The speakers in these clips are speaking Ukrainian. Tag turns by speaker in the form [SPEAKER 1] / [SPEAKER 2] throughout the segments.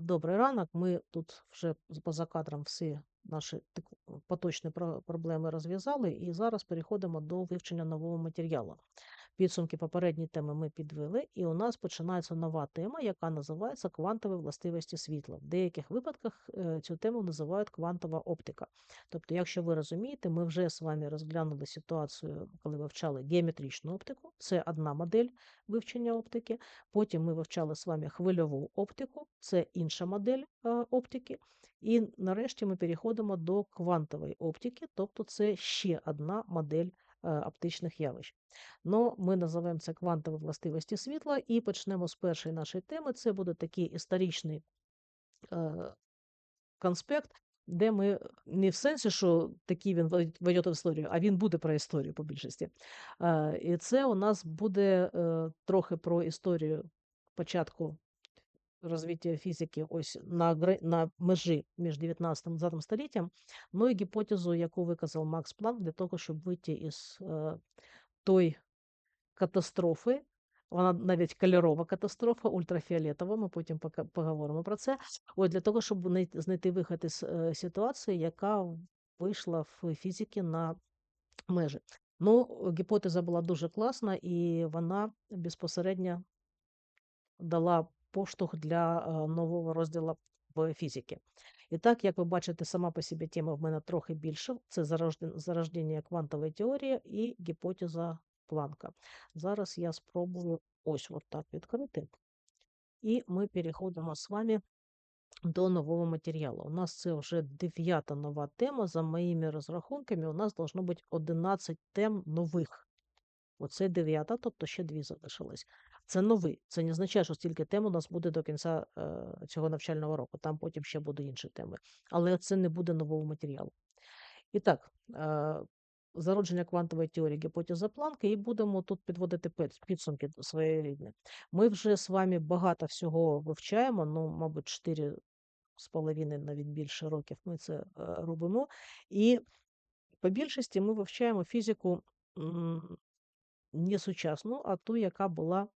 [SPEAKER 1] Добрий ранок. Ми тут вже поза кадром всі наші поточні про- проблеми розв'язали, і зараз переходимо до вивчення нового матеріалу. Підсумки попередньої теми ми підвели, і у нас починається нова тема, яка називається квантові властивості світла. В деяких випадках е, цю тему називають квантова оптика. Тобто, якщо ви розумієте, ми вже з вами розглянули ситуацію, коли вивчали геометричну оптику. Це одна модель вивчення оптики. Потім ми вивчали з вами хвильову оптику, це інша модель е, оптики. І нарешті ми переходимо до квантової оптики, тобто це ще одна модель оптичних явищ. Ну, ми називаємо це квантові властивості світла і почнемо з першої нашої теми. Це буде такий історичний е, конспект, де ми не в сенсі, що такий він войде в історію, а він буде про історію по більшості. Е, І це у нас буде е, трохи про історію початку розвиття фізики ось на, на межі між 19 і 20 століттям, ну і гіпотезу, яку виказав Макс Планк для того, щоб вийти із е, той катастрофи, вона навіть кольорова катастрофа, ультрафіолетова, ми потім поговоримо про це. Ось для того, щоб знайти вихід із е, ситуації, яка вийшла в фізиці на межі. Ну, гіпотеза була дуже класна, і вона безпосередньо дала поштовх для нового розділу в фізиці. І так, як ви бачите, сама по собі тема в мене трохи більше. Це зарожден- зарождення квантової теорії і гіпотеза Планка. Зараз я спробую ось от так відкрити. І ми переходимо з вами до нового матеріалу. У нас це вже дев'ята нова тема. За моїми розрахунками, у нас должно бути 11 тем нових. Оце дев'ята, тобто ще дві залишились. Це новий. Це не означає, що стільки тем у нас буде до кінця е, цього навчального року. Там потім ще будуть інші теми. Але це не буде нового матеріалу. І так, е, зародження квантової теорії гіпотеза Планка, і будемо тут підводити під- підсумки своєрідні. Ми вже з вами багато всього вивчаємо, ну, мабуть, 4 з половиною, навіть більше років ми це е, робимо. І по більшості ми вивчаємо фізику не сучасну, а ту, яка була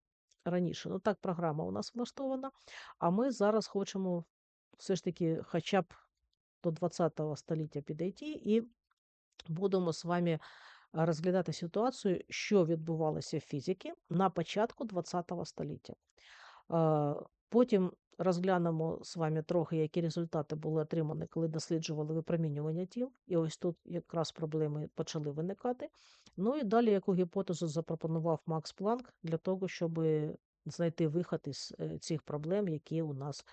[SPEAKER 1] раніше. Ну так програма у нас влаштована. А ми зараз хочемо все ж таки хоча б до 20 століття підійти і будемо з вами розглядати ситуацію, що відбувалося в фізиці на початку 20 століття. Потім розглянемо з вами трохи, які результати були отримані, коли досліджували випромінювання тіл. І ось тут якраз проблеми почали виникати. Ну і далі, яку гіпотезу запропонував Макс Планк для того, щоб знайти вихід із е, цих проблем, які у нас,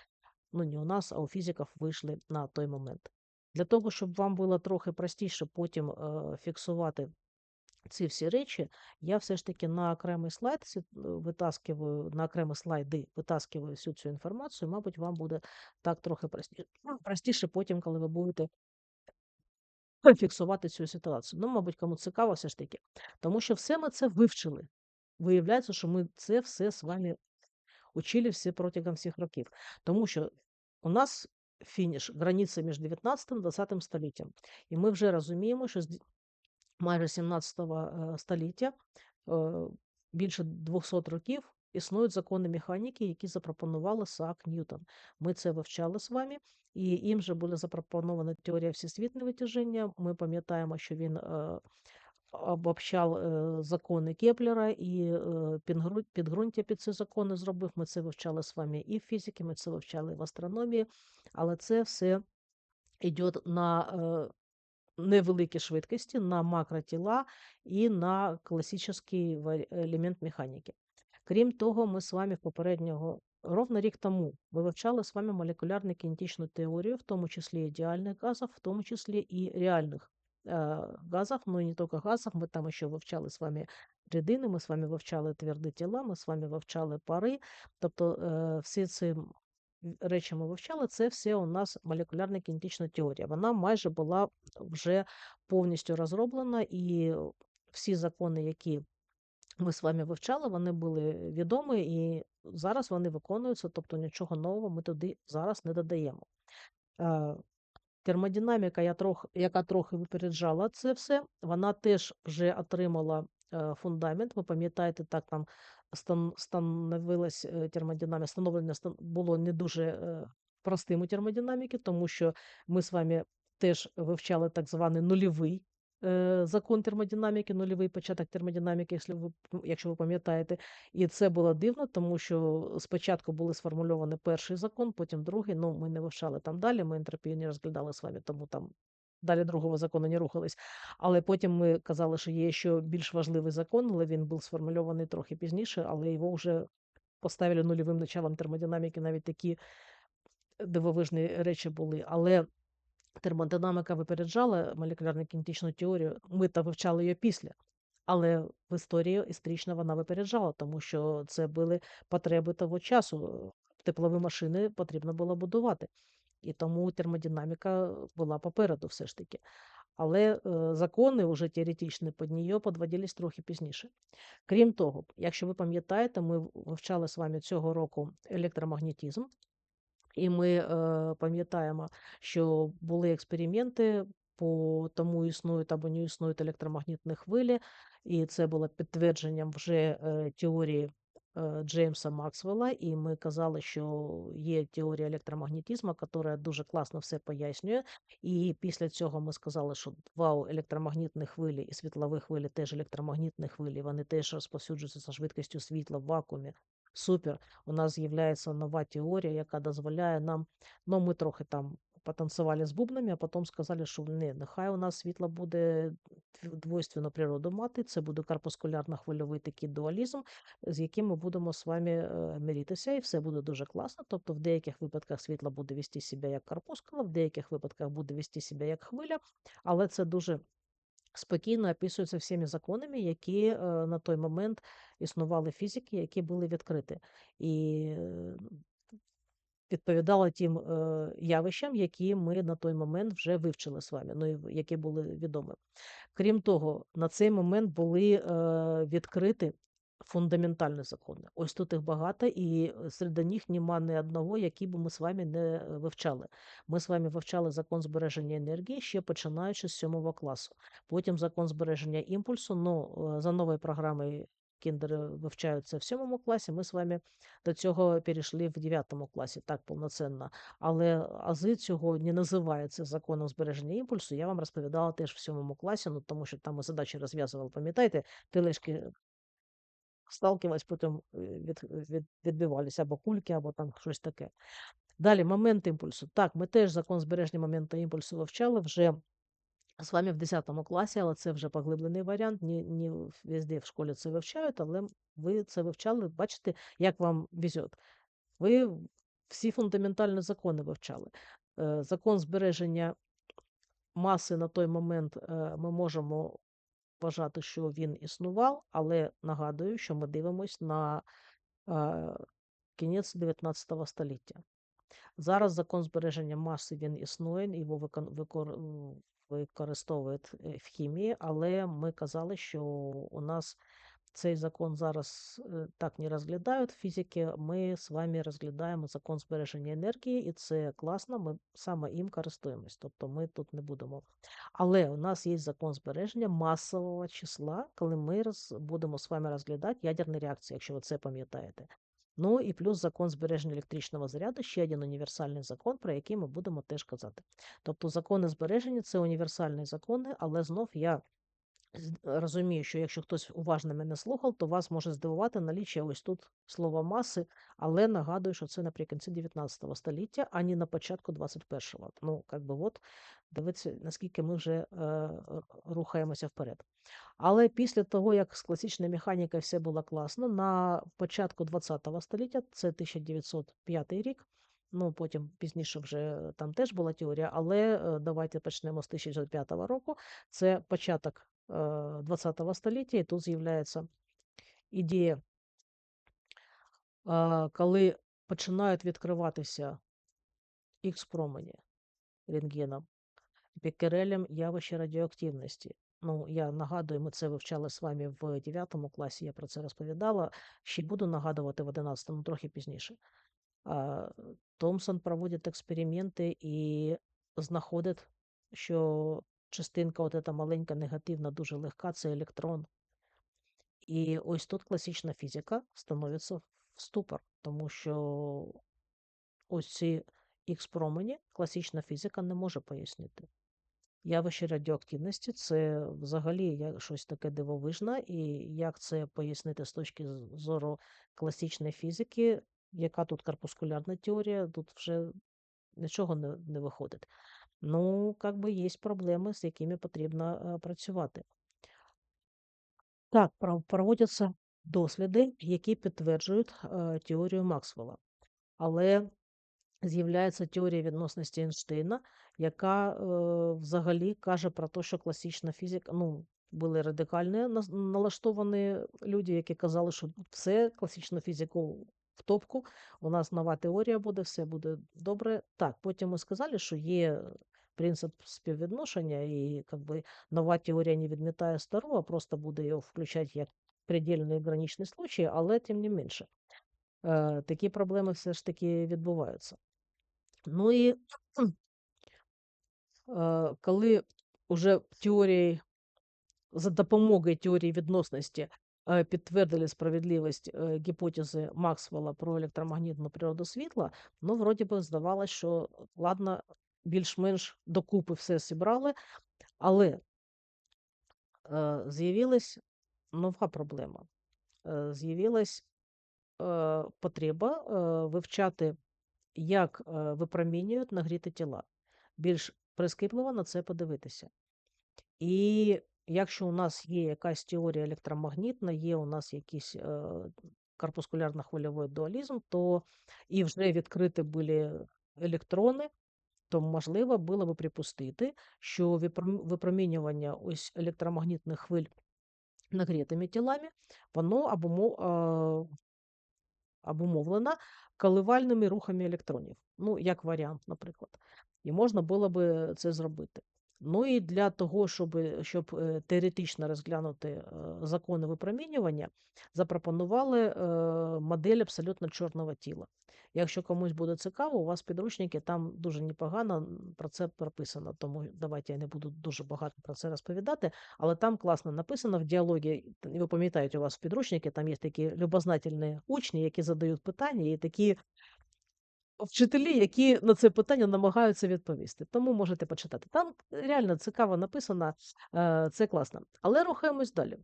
[SPEAKER 1] ну не у нас, а у фізиків вийшли на той момент. Для того, щоб вам було трохи простіше потім е, фіксувати ці всі речі, я все ж таки на окремий слайд е, витаскиваю, на окремі слайди витаскиваю всю цю інформацію. Мабуть, вам буде так трохи простіше, простіше потім, коли ви будете фіксувати цю ситуацію. Ну, мабуть, кому цікаво все ж таки. Тому що все ми це вивчили. Виявляється, що ми це все з вами учили всі протягом всіх років. Тому що у нас фініш, границя між 19 і 20 століттям. І ми вже розуміємо, що майже 17 е, століття, більше 200 років, існують закони механіки, які запропонували Саак Ньютон. Ми це вивчали з вами, і їм же була запропонована теорія всесвітнього витяження. Ми пам'ятаємо, що він е, обобщав е, закони Кеплера і е, підґрунтя під ці закони зробив. Ми це вивчали з вами і в фізиці, ми це вивчали і в астрономії, але це все йде на невеликі швидкості, на макротіла і на класичний елемент механіки. Крім того, ми з вами попереднього ровно рік тому вивчали з вами молекулярну кінетичну теорію, в тому числі ідеальних газів, в тому числі і реальних э, газов, но и не только газов, мы там еще вивчали з вами рідини, ми з вами вивчали тверді тіла, ми з вами вивчали пари. Тобто е, всі ці речі ми вивчали, це все у нас молекулярна кінетична теорія. Вона майже була вже повністю розроблена, і всі закони, які ми з вами вивчали, вони були відомі, і зараз вони виконуються, тобто нічого нового ми туди зараз не додаємо. Е, Термодинаміка, яка трохи випереджала це все, вона теж вже отримала фундамент. Ви пам'ятаєте, так там стан, становилась е, термодинаміка, становлення стан- було не дуже е, простим у термодинаміки, тому що ми з вами теж вивчали так званий нульовий закон термодинаміки, нульовий початок термодинаміки, якщо ви, якщо ви пам'ятаєте. І це було дивно, тому що спочатку були сформульовані перший закон, потім другий. Ну, ми не вивчали там далі, ми ентропію не розглядали з вами, тому там далі другого закону не рухались. Але потім ми казали, що є ще більш важливий закон, але він був сформульований трохи пізніше, але його вже поставили нульовим началом термодинаміки, навіть такі дивовижні речі були. Але термодинаміка випереджала молекулярно-кінетичну теорію. Ми та вивчали її після. Але в історії історично вона випереджала, тому що це були потреби того часу. Теплові машини потрібно було будувати. І тому термодинаміка була попереду все ж таки. Але е, закони вже теоретичні під неї підводились трохи пізніше. Крім того, якщо ви пам'ятаєте, ми вивчали з вами цього року електромагнетизм, і ми е, пам'ятаємо, що були експерименти по тому, існують або не існують електромагнітні хвилі, і це було підтвердженням вже е, теорії Джеймса Максвелла. І ми казали, що є теорія електромагнетизму, яка дуже класно все пояснює. І після цього ми сказали, що вау, електромагнітні хвилі і світлові хвилі теж електромагнітні хвилі, вони теж розповсюджуються за швидкістю світла в вакуумі. Супер у нас з'являється нова теорія, яка дозволяє нам, ну ми трохи там потанцювали з бубнами, а потім сказали, що не, нехай у нас світло буде дв- двойственну природу мати, це буде карпускулярно-хвильовий такий дуалізм, з яким ми будемо з вами е, миритися, і все буде дуже класно. Тобто в деяких випадках світло буде вести себе як карпускула, в деяких випадках буде вести себе як хвиля, але це дуже спокійно описується всіми законами, які е, на той момент існували фізики, які були відкриті. І е, відповідала тим е, явищам, які ми на той момент вже вивчили з вами, ну і які були відомі. Крім того, на цей момент були е, відкриті фундаментальні закони. Ось тут їх багато, і серед них нема ні одного, який би ми з вами не вивчали. Ми з вами вивчали закон збереження енергії ще починаючи з сьомого класу. Потім закон збереження імпульсу. Ну, е, за новою програмою кіндери вивчаються в сьомому класі. Ми з вами до цього перейшли в 9 класі, так повноцінно. Але ази цього не називається законом збереження імпульсу. Я вам розповідала теж в сьомому класі, ну тому що там ми задачі розв'язували, пам'ятаєте, тележки сталкивались, потім е, від, від, відбивалися або кульки, або там щось таке. Далі момент імпульсу. Так, ми теж закон збереження моменту імпульсу вивчали вже з вами в 10 класі, але це вже поглиблений варіант. Не, не везде в школі це вивчають, але ви це вивчали. Бачите, як вам везет. Ви всі фундаментальні закони вивчали. Е, Закон збереження маси на той момент е, ми можемо вважати, що він існував, але нагадую, що ми дивимось на е, кінець 19 століття. Зараз закон збереження маси він існує, його викон- використовують е, в хімії, але ми казали, що у нас цей закон зараз е, так не розглядають фізики. Ми з вами розглядаємо закон збереження енергії, і це класно. Ми саме їм користуємось. Тобто ми тут не будемо. Але у нас є закон збереження масового числа, коли ми будемо з вами розглядати ядерні реакції, якщо ви це пам'ятаєте. Ну і плюс закон збереження електричного заряду, ще один універсальний закон, про який ми будемо теж казати. Тобто закони збереження це універсальні закони, але знов я розумію, що якщо хтось уважно мене слухав, то вас може здивувати наліччя ось тут слова маси, але нагадую, що це наприкінці 19 століття, а не на початку 21-го. Ну, як би от, дивіться, наскільки ми вже е, рухаємося вперед. Але після того, як з класичною механікою все було класно, на початку 20 століття, це 1905 рік, ну потім пізніше вже там теж була теорія, але е, давайте почнемо з 1905 року. Це початок 20 століття, і тут з'являється ідея, коли починають відкриватися ікс-промені рентгеном, беккерелем явище радіоактивності. Ну, я нагадую, ми це вивчали з вами в 9 класі, я про це розповідала. Ще буду нагадувати в 11, ну трохи пізніше. А, Томсон проводить експерименти і знаходить, що частинка, от эта маленька негативна, дуже легка, це електрон. І ось тут класична фізика становиться в ступор, тому що ось ці Х-промені класична фізика не може пояснити. Явище радіоактивності це взагалі щось таке дивовижне, і як це пояснити з точки зору класичної фізики, яка тут корпускулярна теорія, тут вже нічого не, не виходить. Ну, як би є проблеми, з якими потрібно е, працювати. Так, проводяться досліди, які підтверджують е, теорію Максвелла. Але з'являється теорія відносності Ейнштейна, яка е, взагалі каже про те, що класична фізика, ну, були радикально налаштовані люди, які казали, що все, класичну фізику в топку, у нас нова теорія буде, все буде добре. Так, потім ми сказали, що є принцип співвідношення, і как би, нова теорія не відмітає стару, а просто буде його включати як предельний граничний случай, але тим не менше. Е, такі проблеми все ж таки відбуваються. Ну і е, коли вже теорії, за допомогою теорії відносності е, підтвердили справедливість гіпотези Максвелла про електромагнітну природу світла, ну, вроді би, здавалося, що ладно, більш-менш докупи все зібрали, але е, з'явилась нова проблема. Е, з'явилась е, потреба е, вивчати, як е, випромінюють нагріті тіла. Більш прискіпливо на це подивитися. І якщо у нас є якась теорія електромагнітна, є у нас якийсь е, корпускулярно-хвильовий дуалізм, то і вже відкриті були електрони, то можливо було би припустити, що випромінювання ось електромагнітних хвиль нагрітими тілами, воно е, обумовлена коливальними рухами електронів. Ну, як варіант, наприклад. І можна було би це зробити. Ну і для того, щоб, щоб е, теоретично розглянути е, закони випромінювання, запропонували е, модель абсолютно чорного тіла. Якщо комусь буде цікаво, у вас підручники там дуже непогано про це прописано. Тому давайте я не буду дуже багато про це розповідати, але там класно написано в діалогі. Ви пам'ятаєте, у вас в підручнику там є такі любознательні учні, які задають питання, і такі вчителі, які на це питання намагаються відповісти. Тому можете почитати. Там реально цікаво написано, е, це класно. Але рухаємось далі.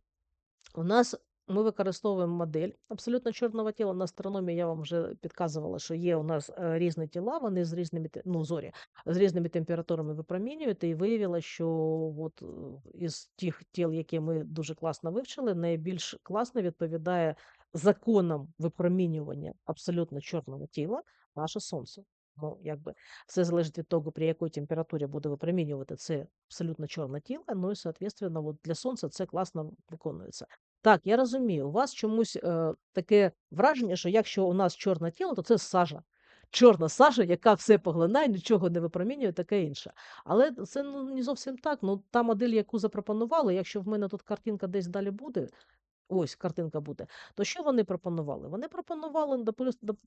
[SPEAKER 1] У нас ми використовуємо модель абсолютно чорного тіла. На астрономії я вам вже підказувала, що є у нас е, різні тіла, вони з різними ну, зорі, з різними температурами випромінюють, і виявилося, що от е, із тих тіл, які ми дуже класно вивчили, найбільш класно відповідає законам випромінювання абсолютно чорного тіла наше сонце. Ну, якби все залежить від того, при якій температурі буде випромінювати це абсолютно чорне тіло. Ну і, соответственно, от для сонця це класно виконується. Так, я розумію, у вас чомусь е, таке враження, що якщо у нас чорне тіло, то це сажа. Чорна сажа, яка все поглинає, нічого не випромінює, таке інше. Але це ну, не зовсім так. Ну, та модель, яку запропонували, якщо в мене тут картинка десь далі буде, ось картинка буде, то що вони пропонували? Вони пропонували,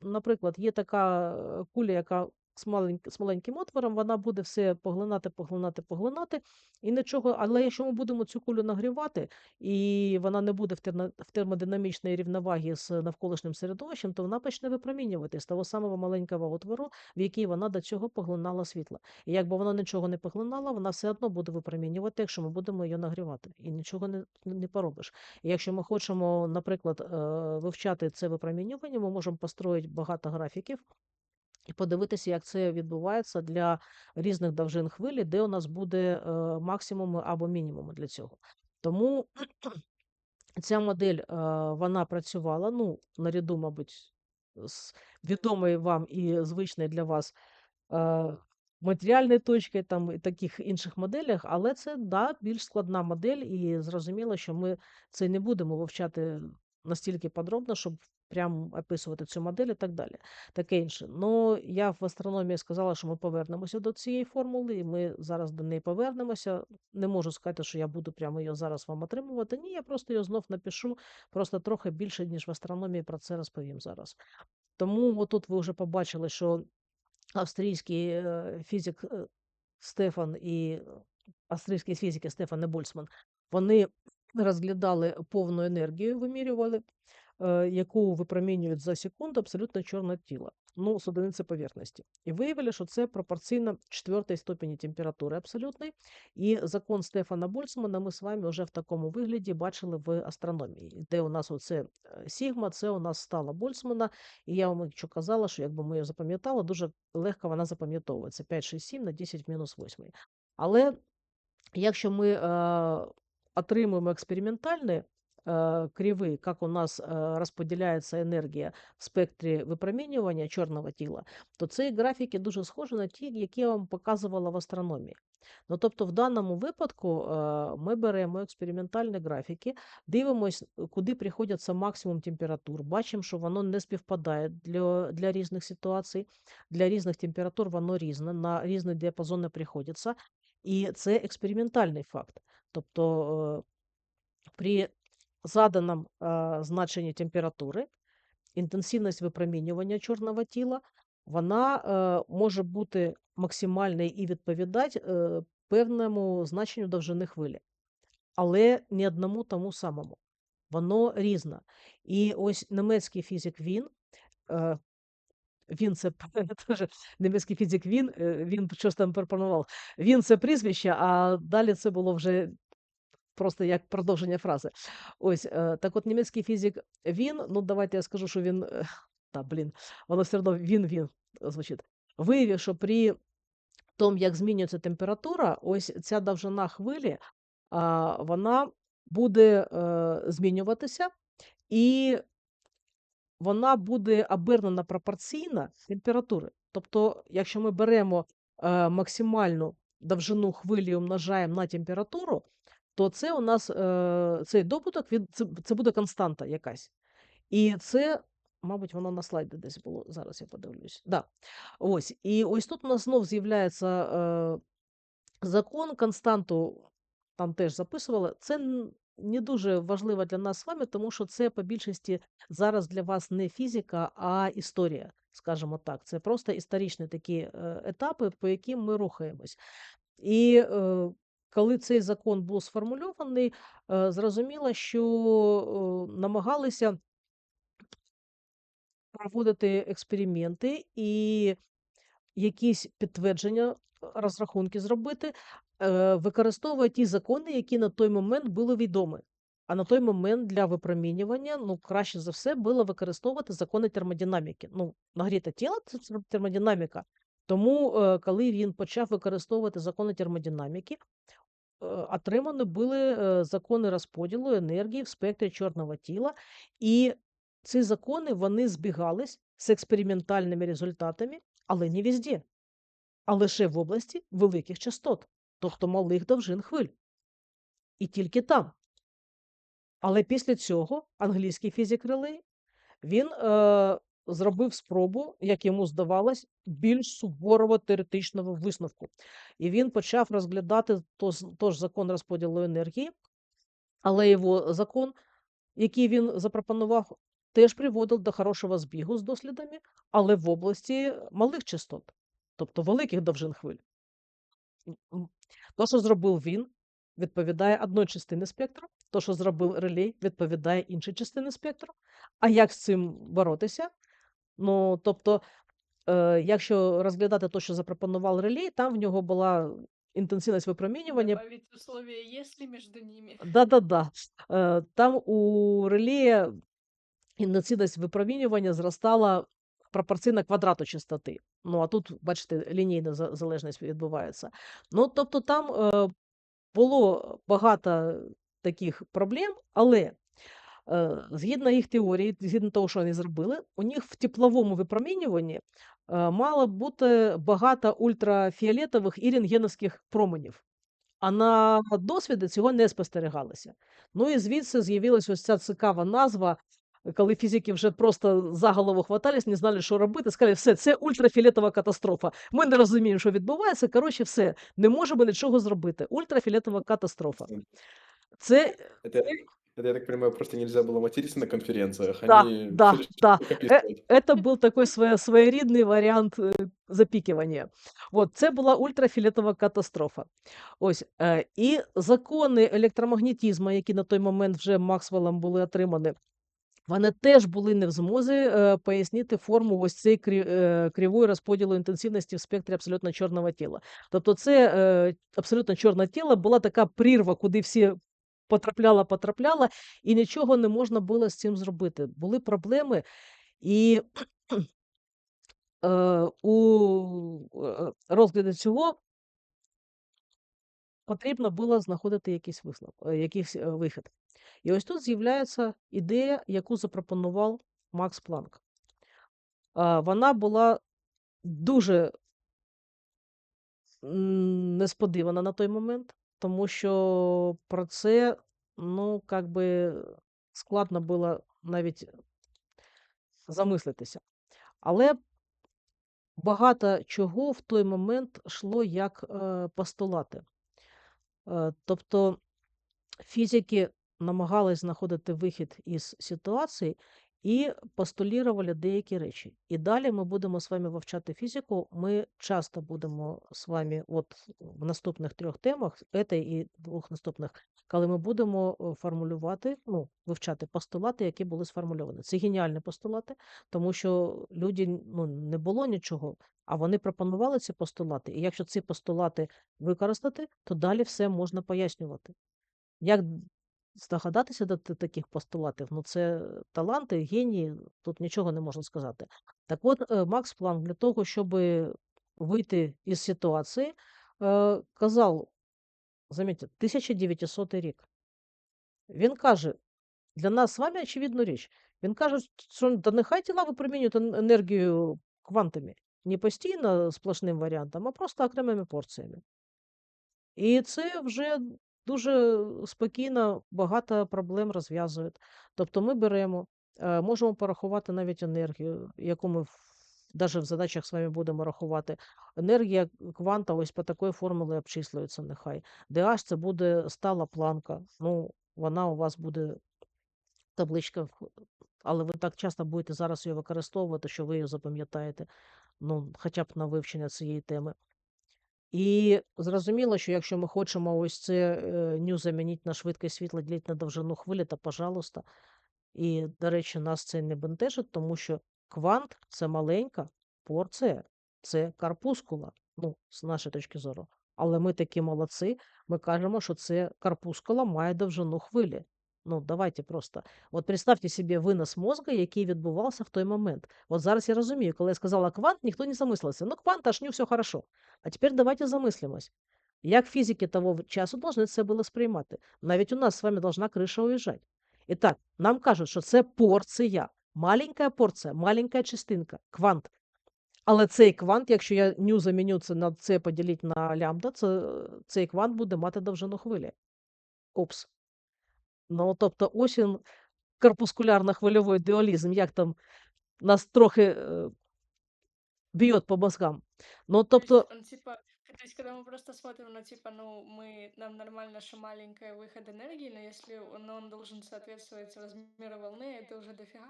[SPEAKER 1] наприклад, є така е, куля, яка з маленьк- з маленьким отвором, вона буде все поглинати, поглинати, поглинати, і нічого. Але якщо ми будемо цю кулю нагрівати, і вона не буде в, терно- в термодинамічній рівновагі з навколишнім середовищем, то вона почне випромінювати з того самого маленького отвору, в який вона до цього поглинала світло. І якби вона нічого не поглинала, вона все одно буде випромінювати, якщо ми будемо її нагрівати. І нічого не, не поробиш. І якщо ми хочемо, наприклад, е, вивчати це випромінювання, ми можемо построїти багато графіків і подивитися, як це відбувається для різних довжин хвилі, де у нас буде е, максимуми або мінімуми для цього. Тому ця модель е, вона працювала, ну, наряду, мабуть, з відомою вам і звичною для вас е, матеріальної точки там і таких інших моделях, але це да, більш складна модель, і зрозуміло, що ми це не будемо вивчати настільки подробно, щоб прям описувати цю модель і так далі. Таке інше. Ну, я в астрономії сказала, що ми повернемося до цієї формули, і ми зараз до неї повернемося. Не можу сказати, що я буду прямо її зараз вам отримувати. Ні, я просто її знов напишу, просто трохи більше, ніж в астрономії про це розповім зараз. Тому отут ви вже побачили, що австрійський е, фізик е, Стефан і е, австрійські фізики Стефан і Больцман, вони розглядали повну енергію, вимірювали, яку випромінюють за секунду абсолютно чорне тіло. ну, з одиниці поверхності. І виявили, що це пропорційно четвертій ступені температури абсолютної. І закон Стефана Больцмана ми з вами вже в такому вигляді бачили в астрономії, де у нас оце е, сігма, це у нас стала Больцмана. І я вам що казала, що якби ми її запам'ятали, дуже легко вона запам'ятовується 5, 6, 7 на 10 в мінус 8. Але якщо ми е, отримуємо експериментальні э, кривые, как у нас э, расподіляється енергія в спектрі випромінювання чорного тіла, то ці графіки дуже схожі на ті, які я вам показувала в астрономії. Ну, тобто, в даному випадку е, ми беремо експериментальні графіки, дивимося, куди приходиться максимум температур, бачимо, що воно не співпадає для, для різних ситуацій, для різних температур воно різне, на різні діапазони приходиться. І це експериментальний факт. Тобто е, при заданном е, значенні температури інтенсивність випромінювання чорного тіла вона е, може бути максимальною і відповідати е, певному значенню довжини хвилі, але не одному тому самому. Воно різне. І ось німецький фізик він. Е, він це теж німецький фізик він, е, він щось там пропонував. Він це прізвище, а далі це було вже просто як продовження фрази. Ось е, так, от німецький фізик він. Ну, давайте я скажу, що він е, та блін, воно все одно він він звучить. Виявив, що при тому, як змінюється температура, ось ця довжина хвилі, вона буде е, змінюватися, і вона буде обернена пропорційно температури. Тобто, якщо ми беремо е, максимальну довжину хвилі і умножаємо на температуру, то це у нас е, цей добуток він це, це буде константа якась. І це, мабуть, воно на слайді десь було. Зараз я подивлюсь. Да. Ось. І ось тут у нас знов з'являється е, закон, константу там теж записували. Це не дуже важливо для нас з вами, тому що це по більшості зараз для вас не фізика, а історія, скажімо так. Це просто історичні такі е, етапи, по яким ми рухаємось. І е, коли цей закон був сформульований, е, зрозуміло, що е, намагалися проводити експерименти і якісь підтвердження, розрахунки зробити, е, використовує ті закони, які на той момент були відомі. А на той момент для випромінювання ну, краще за все було використовувати закони термодинаміки. Ну, нагріте тіло це тер- термодинаміка. Тому, е, коли він почав використовувати закони термодинаміки, е, отримані були е, закони розподілу енергії в спектрі чорного тіла, і ці закони вони збігались з експериментальними результатами, але не везде, а лише в області великих частот, тобто малих довжин хвиль. І тільки там. Але після цього англійський фізик Релей він е, зробив спробу, як йому здавалось, більш суворого теоретичного висновку. І він почав розглядати тож, закон розподілу енергії, але його закон, який він запропонував, теж приводив до хорошого збігу з дослідами, але в області малих частот, тобто великих довжин хвиль. То, що зробив він, відповідає одної частини спектру, то, що зробив релей, відповідає іншій частини спектру. А як з цим боротися? Ну, тобто, е, якщо розглядати те, що запропонував релей, там в нього була інтенсивність випромінювання.
[SPEAKER 2] Добавить условие «если» между ними.
[SPEAKER 1] Да-да-да. Е, Там у релея інтенсивність випромінювання зростала пропорційно квадрату частоти. Ну, а тут, бачите, лінійна за- залежність відбувається. Ну, тобто там е, було багато таких проблем, але е, згідно їх теорії, згідно того, що вони зробили, у них в тепловому випромінюванні е, мало бути багато ультрафіолетових і рентгеновських променів. А на досвіді цього не спостерігалося. Ну і звідси з'явилася ось ця цікава назва, коли фізики вже просто за голову хватались, не знали, що робити. Сказали, все, це ультрафіолетова катастрофа. Ми не розуміємо, що відбувається. Коротше, все, не можемо нічого зробити. Ультрафіолетова катастрофа. Це
[SPEAKER 3] Это, это, я так понимаю, просто нельзя было материться на конференциях.
[SPEAKER 1] Да,
[SPEAKER 3] Они
[SPEAKER 1] да,
[SPEAKER 3] всё решили
[SPEAKER 1] да.
[SPEAKER 3] только
[SPEAKER 1] Е,
[SPEAKER 3] описывать.
[SPEAKER 1] Это був такий своє, своєрідний варіант е, запікування. От, це була ультрафіолетова катастрофа. Ось, е, і закони електромагнетизму, які на той момент вже Максвеллом були отримані, вони теж були не в змозі е, пояснити форму ось цієї крі, е, кривої розподілу інтенсивності в спектрі абсолютно чорного тіла. Тобто, це е, абсолютно чорне тіло була така прірва, куди всі потрапляла, потрапляла, і нічого не можна було з цим зробити. Були проблеми, і е, у е, розгляді цього потрібно було знаходити якийсь вислов, е, якийсь е, вихід. І ось тут з'являється ідея, яку запропонував Макс Планк. Вона була дуже несподівана на той момент, тому що про це, ну, як би складно було навіть замислитися. Але багато чого в той момент йшло як е, постулати. Е, Тобто фізики намагались знаходити вихід із ситуації і постулювали деякі речі. І далі ми будемо з вами вивчати фізику. Ми часто будемо з вами, от в наступних трьох темах, етой і двох наступних, коли ми будемо е, формулювати, ну, вивчати постулати, які були сформульовані. Це геніальні постулати, тому що люди ну, не було нічого, а вони пропонували ці постулати. І якщо ці постулати використати, то далі все можна пояснювати. Як здогадатися до та- таких постулатів? Ну, це таланти, генії, тут нічого не можна сказати. Так от, е, Макс Планк для того, щоб вийти із ситуації, е, казав, замітьте, 1900 рік. Він каже, для нас з вами очевидну річ. Він каже, що да нехай тіла випромінюють енергію квантами. Не постійно сплошним варіантом, а просто окремими порціями. І це вже дуже спокійно багато проблем розв'язує. Тобто ми беремо, е, можемо порахувати навіть енергію, яку ми навіть в задачах з вами будемо рахувати. Енергія кванта ось по такої формулі обчислюється нехай. DH це буде стала планка. Ну, вона у вас буде табличка, але ви так часто будете зараз її використовувати, що ви її запам'ятаєте, ну, хоча б на вивчення цієї теми. І зрозуміло, що якщо ми хочемо ось це е, ню замінити на швидкість світла, ділити на довжину хвилі, то пожалуйста. І, до речі, нас це не бентежить, тому що квант це маленька порція, це карпускула, ну, з нашої точки зору. Але ми такі молодці, ми кажемо, що це карпускула має довжину хвилі. Ну, давайте просто. От представте собі винос мозга, який відбувався в той момент. От зараз я розумію, коли я сказала квант, ніхто не замислився. Ну, квант, аж не все хорошо. А тепер давайте замислимось. Як фізики того часу должны це було сприймати? Навіть у нас з вами должна криша уїжджати. І так, нам кажуть, що це порція, маленька порція, маленька частинка, квант. Але цей квант, якщо я ню заміню це на це поділити на лямбда, це, цей квант буде мати довжину хвилі. Опс. Ну, тобто, ось він корпускулярно-хвильовий дуалізм, як там нас трохи е, б'є по мозгам. Ну,
[SPEAKER 2] То есть
[SPEAKER 1] тобто,
[SPEAKER 2] он типа, то есть когда мы просто смотрим, ну типа, ну мы, нам нормально, что маленькая выход энергии, но если он, он должен соответствовать размеру волны, это уже дофига.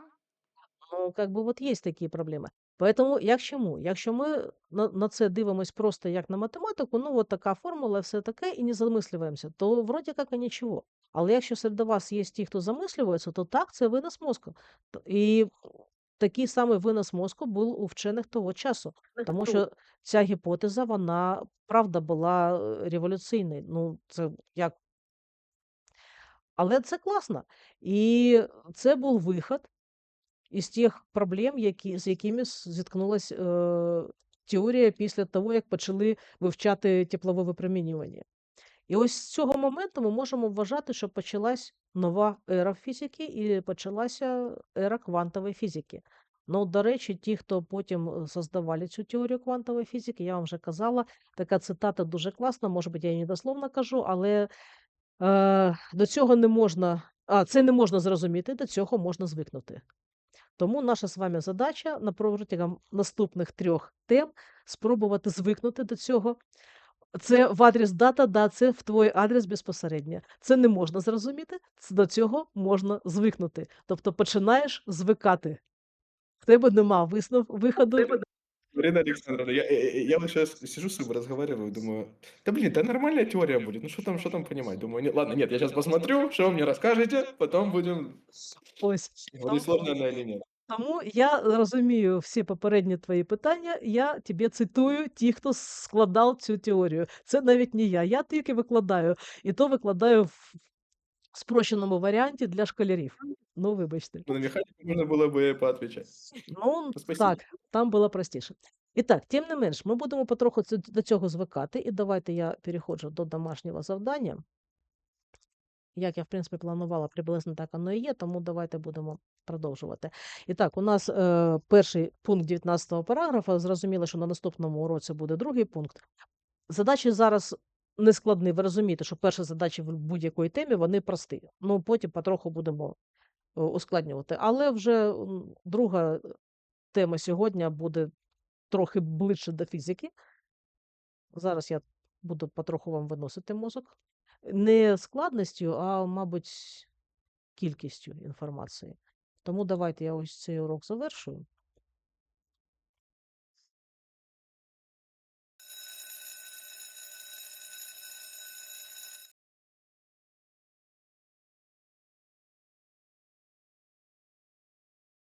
[SPEAKER 1] Ну, как би от є такі проблеми. Поэтому як чому? Якщо ми на, на це дивимось просто як на математику, ну от така формула, все таке, і не замислюємося, то вроді як і нічого. Але якщо серед вас є ті, хто замислюється, то так, це винос мозку. І такий самий винос мозку був у вчених того часу. Тому що ця гіпотеза, вона правда була е, революційною. Ну, це як. Але це класно. І це був вихід із тих проблем, які, з якими зіткнулась е, теорія після того, як почали вивчати теплове випромінювання. І ось з цього моменту ми можемо вважати, що почалась нова ера фізики і почалася ера квантової фізики. Ну, до речі, ті, хто потім е, создавали цю теорію квантової фізики, я вам вже казала, така цитата дуже класна, може бути, я її дословно кажу, але е, до цього не можна, а це не можна зрозуміти, до цього можна звикнути. Тому наша з вами задача на протягом наступних трьох тем спробувати звикнути до цього. Це в адрес дата, да, це в твій адрес безпосередньо. Це не можна зрозуміти, це до цього можна звикнути. Тобто починаєш звикати. В тебе нема виснов, виходу.
[SPEAKER 3] Марина Александровна, я, я, я- вот сейчас сижу с собой разговариваю, думаю, да блин, да нормальная теория будет, ну что там, что там понимать? Думаю, нет, ладно, нет, я сейчас посмотрю, что вы мне расскажете, потом будем
[SPEAKER 1] Ось.
[SPEAKER 3] говорить, сложно она или нет.
[SPEAKER 1] Тому я розумію всі попередні твої питання. Я тебе цитую ті, хто складав цю теорію. Це навіть не я. Я тільки викладаю, і то викладаю в спрощеному варіанті для школярів. Ну, вибачте.
[SPEAKER 3] Ну, на механику можно было бы поотвечать.
[SPEAKER 1] Ну,
[SPEAKER 3] Спасибо.
[SPEAKER 1] так, там було простіше. І так, тим не менш, ми будемо потроху ц- до цього звикати. І давайте я переходжу до домашнього завдання. Як я, в принципі, планувала, приблизно так воно і є, тому давайте будемо продовжувати. І так, у нас е, перший пункт 19 параграфа. Зрозуміло, що на наступному уроці буде другий пункт. Задачі зараз не складні. Ви розумієте, що перші задачі в будь-якої темі вони прості. Ну, потім потроху будемо е, ускладнювати. Але вже друга тема сьогодні буде трохи ближче до фізики. Зараз я буду потроху вам виносити мозок. Не складністю, а, мабуть, кількістю інформації. Тому давайте я ось цей урок завершую.